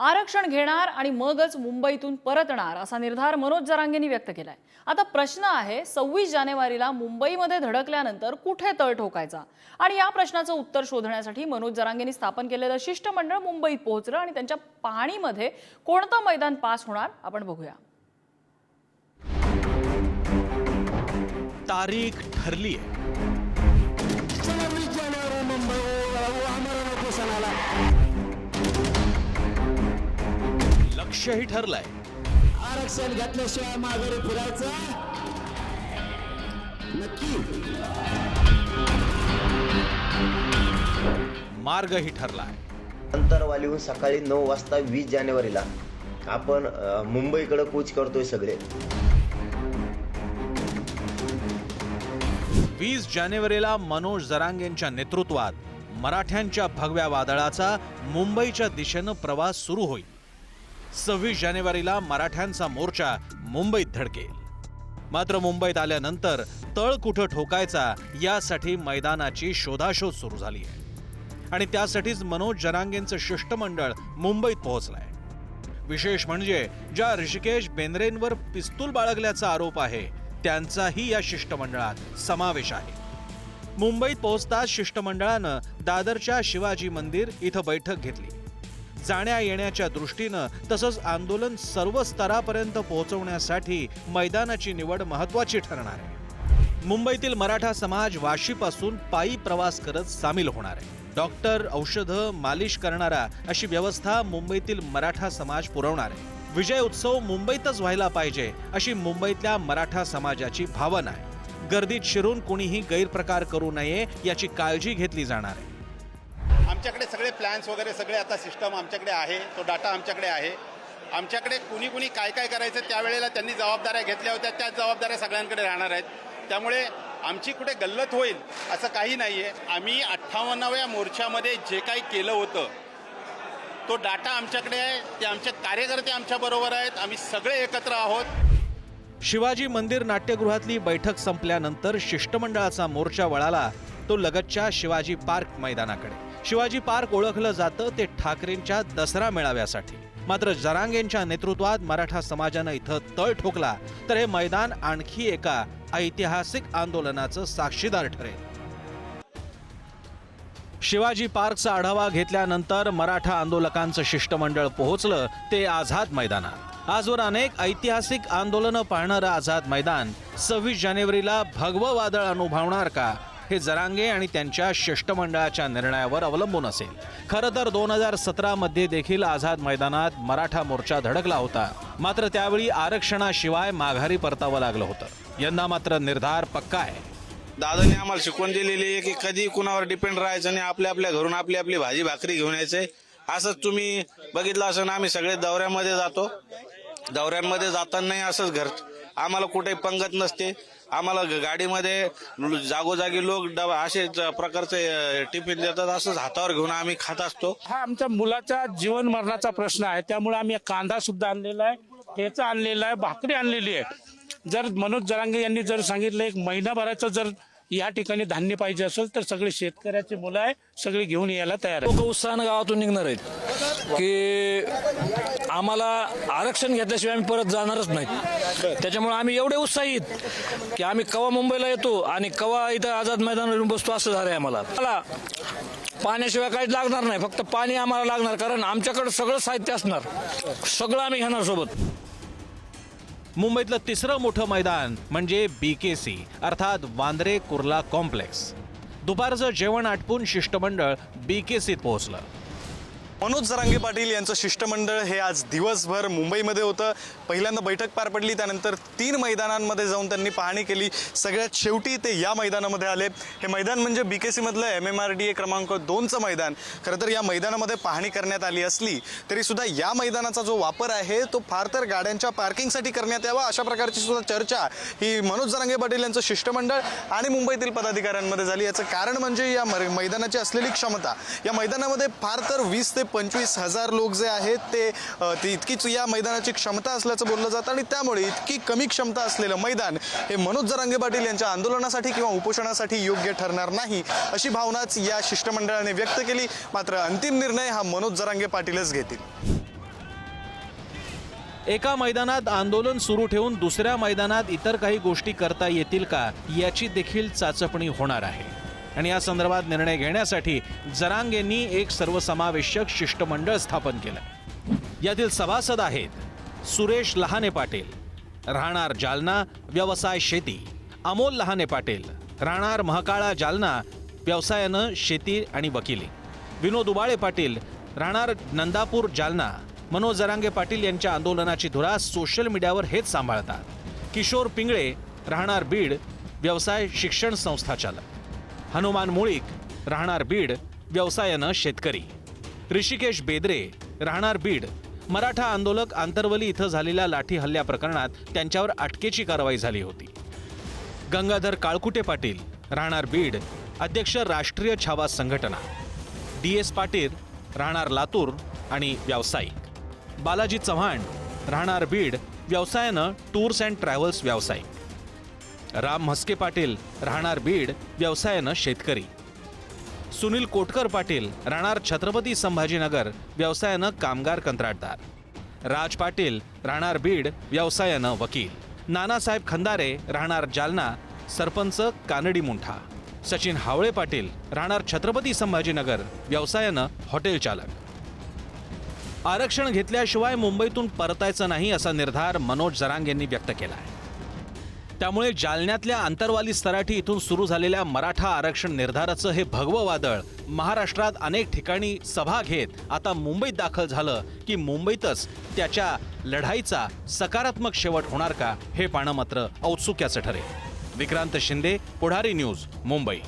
आरक्षण घेणार आणि मगच मुंबईतून परतणार असा निर्धार मनोज जरांगेंनी व्यक्त केलाय. आता प्रश्न आहे सव्वीस जानेवारीला मुंबईमध्ये धडकल्यानंतर कुठे तळ ठोकायचा? आणि या प्रश्नाचं उत्तर शोधण्यासाठी मनोज जरांगेंनी स्थापन केलेलं शिष्टमंडळ मुंबईत पोहोचलं आणि त्यांच्या पाहणीमध्ये कोणतं मैदान पास होणार आपण बघूया. तारीख ठरली आहे लक्ष्यही ठरलंय. आरक्षण घेतल्याशिवाय माघारी फिरायचं? नक्की. मार्गही ठरलाय. अंतरवालीहून सकाळी नऊ वाजता वीस जानेवारीला आपण मुंबईकडे कूच करतोय सगळे. वीस जानेवारीला मनोज जरांगेंच्या नेतृत्वात मराठ्यांच्या भगव्या वादळाचा मुंबईच्या दिशेनं प्रवास सुरू होईल. सव्वीस जानेवारीला मराठ्यांचा मोर्चा मुंबईत धडकेल. मात्र मुंबईत आल्यानंतर तळ कुठं ठोकायचा यासाठी मैदानाची शोधाशोध सुरू झाली आहे. आणि त्यासाठीच मनोज जनांगेंचं शिष्टमंडळ मुंबईत पोहोचलंय. विशेष म्हणजे ज्या ऋषिकेश बेंद्रेंवर पिस्तूल बाळगल्याचा आरोप आहे त्यांचाही या शिष्टमंडळात समावेश आहे. मुंबईत पोहोचताच शिष्टमंडळानं दादरच्या शिवाजी मंदिर इथं बैठक घेतली. जाण्या येण्याच्या दृष्टीनं तसंच आंदोलन सर्व स्तरापर्यंत पोहोचवण्यासाठी मैदानाची निवड महत्वाची ठरणार आहे. मुंबईतील मराठा समाज वाशीपासून पायी प्रवास करत सामील होणार आहे. डॉक्टर औषधं मालिश करणारा अशी व्यवस्था मुंबईतील मराठा समाज पुरवणार आहे. विजय उत्सव मुंबईतच व्हायला पाहिजे अशी मुंबईतल्या मराठा समाजाची भावना आहे. गर्दीत शिरून कुणीही गैरप्रकार करू नये याची काळजी घेतली जाणार आहे. आमच्याकडे सगळे प्लॅन्स वगैरे सगळे आता सिस्टम आमच्याकडे आहे. तो डाटा आमच्याकडे आहे. आमच्याकडे कुणी कुणी काय काय करायचं त्यावेळेला त्यांनी जबाबदाऱ्या घेतल्या होत्या. त्याच जबाबदाऱ्या सगळ्यांकडे राहणार आहेत. त्यामुळे आमची कुठे गल्लत होईल असं काही नाही आहे आम्ही अठ्ठावन्नाव्या मोर्चामध्ये जे काही केलं होतं तो डाटा आमच्याकडे आहे. ते आमचे कार्यकर्ते आमच्याबरोबर आहेत. आम्ही सगळे एकत्र आहोत. शिवाजी मंदिर नाट्यगृहातली बैठक संपल्यानंतर शिष्टमंडळाचा मोर्चा वळाला. तो लगतच्या शिवाजी पार्क मैदानाकडे. शिवाजी पार्क ओळखलं जातं ते ठाकरेंच्या दसरा मेळाव्यासाठी. मात्र जरांगेंच्या नेतृत्वात मराठा समाजानं इथं तळ ठोकला तर हे मैदान आणखी एका ऐतिहासिक आंदोलनाचं साक्षीदार ठरेल. शिवाजी पार्कचा आढावा घेतल्यानंतर मराठा आंदोलकांचं शिष्टमंडळ पोहोचलं ते आझाद मैदानात. आजवर अनेक ऐतिहासिक आंदोलनं पाहणारं आझाद मैदान सव्वीस जानेवारीला भगवं वादळ अनुभवणार का? हे जरांगे आणि त्यांच्या शिष्टमंडळाच्या निर्णयावर अवलंबून असेल. खरं तर दोन हजार सतरामध्ये देखील आझाद मैदानात मराठा मोर्चा धडकला होता. मात्र त्यावेळी आरक्षणाशिवाय माघारी परतावं लागलं होतं. यंदा मात्र निर्धार पक्का आहे. दादाने आम्हाला शिकवण दिलेली आहे की कधी कुणावर डिपेंड राहायचं आणि आपल्या आपल्या घरून आपली आपली भाजी भाकरी घेऊन यायचंय असंच तुम्ही बघितलं असं ना आम्ही सगळे दौऱ्यामध्ये जातो. दौऱ्यांमध्ये जातानाही असंच घर आम्हाला कुठे पंगत नसते. आम्हाला ग- गाडीमध्ये जागोजागी लोक डबा असे ज- प्रकारचे टिफिन देतात असंच हातावर घेऊन आम्ही खात असतो. हा आमच्या मुलाचा जीवन मरणाचा प्रश्न आहे. त्यामुळे आम्ही कांदा सुद्धा आणलेला आहे ठेचा आणलेला आहे भाकरी आणलेली आहे. जर मनोज जरांगे यांनी जर सांगितलं एक महिनाभराचं जर या ठिकाणी धान्य पाहिजे असेल तर सगळे शेतकऱ्याचे मुलं आहे सगळे घेऊन यायला तयार आहे लोक उत्साहानं गावातून निघणार आहेत की आम्हाला आरक्षण घेतल्याशिवाय आम्ही परत जाणारच नाही. त्याच्यामुळे आम्ही एवढे उत्साहित की आम्ही कवा मुंबईला येतो आणि कवा इथं आझाद मैदानावर बसतो असं झालंय आम्हाला. मला पाण्याशिवाय काहीच लागणार नाही फक्त पाणी आम्हाला लागणार कारण आमच्याकडे सगळं साहित्य असणार. सगळं आम्ही घेणार सोबत. मुंबईतलं तिसरं मोठं मैदान म्हणजे बी के सी अर्थात वांद्रे कुर्ला कॉम्प्लेक्स. दुपारचं जेवण आटपून शिष्टमंडळ बी के सीत पोहोचलं. मनोज जरांगे पाटील यांचं शिष्टमंडळ हे आज दिवसभर मुंबईमध्ये होतं. पहिल्यांदा बैठक पार पडली त्यानंतर तीन मैदानांमध्ये जाऊन त्यांनी पाहणी केली. सगळ्यात शेवटी ते या मैदानामध्ये आले. हे मैदान म्हणजे B K सीमधलं M M R D A क्रमांक दोनचं मैदान. खरं तर या मैदानामध्ये पाहणी करण्यात आली असली तरीसुद्धा या मैदानाचा जो वापर आहे तो फार तर गाड्यांच्या पार्किंगसाठी करण्यात यावा अशा प्रकारची सुद्धा चर्चा ही मनोज जरांगे पाटील यांचं शिष्टमंडळ आणि मुंबईतील पदाधिकाऱ्यांमध्ये झाली. याचं कारण म्हणजे या मर- मैदानाची असलेली क्षमता. या मैदानामध्ये फार तर वीस ते पंचवीस हजार लोक जे आहेत ते ती इतकीच या मैदानाची क्षमता असल्याचं बोललं जातं आणि त्यामुळे इतकी कमी क्षमता असलेलं मैदान हे मनोज जरांगे पाटील यांच्या आंदोलनासाठी किंवा उपोषणासाठी योग्य ठरणार नाही अशी भावनाच या शिष्टमंडळाने व्यक्त केली. मात्र अंतिम निर्णय हा मनोज जरांगे पाटीलच घेतील. एका मैदानात आंदोलन सुरू ठेवून दुसऱ्या मैदानात इतर काही गोष्टी करता येतील का याची देखील चाचपणी होणार आहे. आणि या संदर्भात निर्णय घेण्यासाठी जरांग यांनी एक सर्वसमावेशक शिष्टमंडळ स्थापन केलं. यातील सभासद आहेत सुरेश लहाने पाटील राहणार जालना व्यवसाय शेती अमोल लहाने पाटील राहणार महाकाळा जालना व्यवसायानं शेती आणि वकिली विनोद उबाळे पाटील राहणार नंदापूर जालना मनोज जरांगे पाटील यांच्या आंदोलनाची धुरा सोशल मीडियावर हेच सांभाळतात. किशोर पिंगळे राहणार बीड व्यवसाय शिक्षण संस्था चालक. हनुमान मुळीक राहणार बीड व्यवसायानं शेतकरी. ऋषिकेश बेदरे राहणार बीड मराठा आंदोलक आंतरवली इथं झालेल्या लाठी हल्ल्या प्रकरणात त्यांच्यावर अटकेची कारवाई झाली होती. गंगाधर काळकुटे पाटील राहणार बीड अध्यक्ष राष्ट्रीय छावा संघटना. डी एस पाटील राहणार लातूर आणि व्यावसायिक. बालाजी चव्हाण राहणार बीड व्यवसायानं टूर्स अँड ट्रॅव्हल्स व्यावसायिक. राम म्हस्के पाटील राहणार बीड व्यवसायानं शेतकरी. सुनील कोटकर पाटील राहणार छत्रपती संभाजीनगर व्यवसायानं कामगार कंत्राटदार. राज पाटील राहणार बीड व्यवसायानं वकील. नानासाहेब खंदारे राहणार जालना सरपंच कानडी मुंठा सचिन हावळे पाटील राहणार छत्रपती संभाजीनगर व्यवसायानं हॉटेल चालक. आरक्षण घेतल्याशिवाय मुंबईतून परतायचं नाही असा निर्धार मनोज जरांग यांनी व्यक्त केला आहे त्यामुळे जालन्यातल्या आंतरवाली सराठी इथून सुरू झालेल्या मराठा आरक्षण निर्धाराचं हे भगवं वादळ महाराष्ट्रात अनेक ठिकाणी सभा घेत आता मुंबईत दाखल झालं की मुंबईतच त्याच्या लढाईचा सकारात्मक शेवट होणार का हे पाहणं मात्र औत्सुक्याचं ठरेल. विक्रांत शिंदे पुढारी न्यूज मुंबई.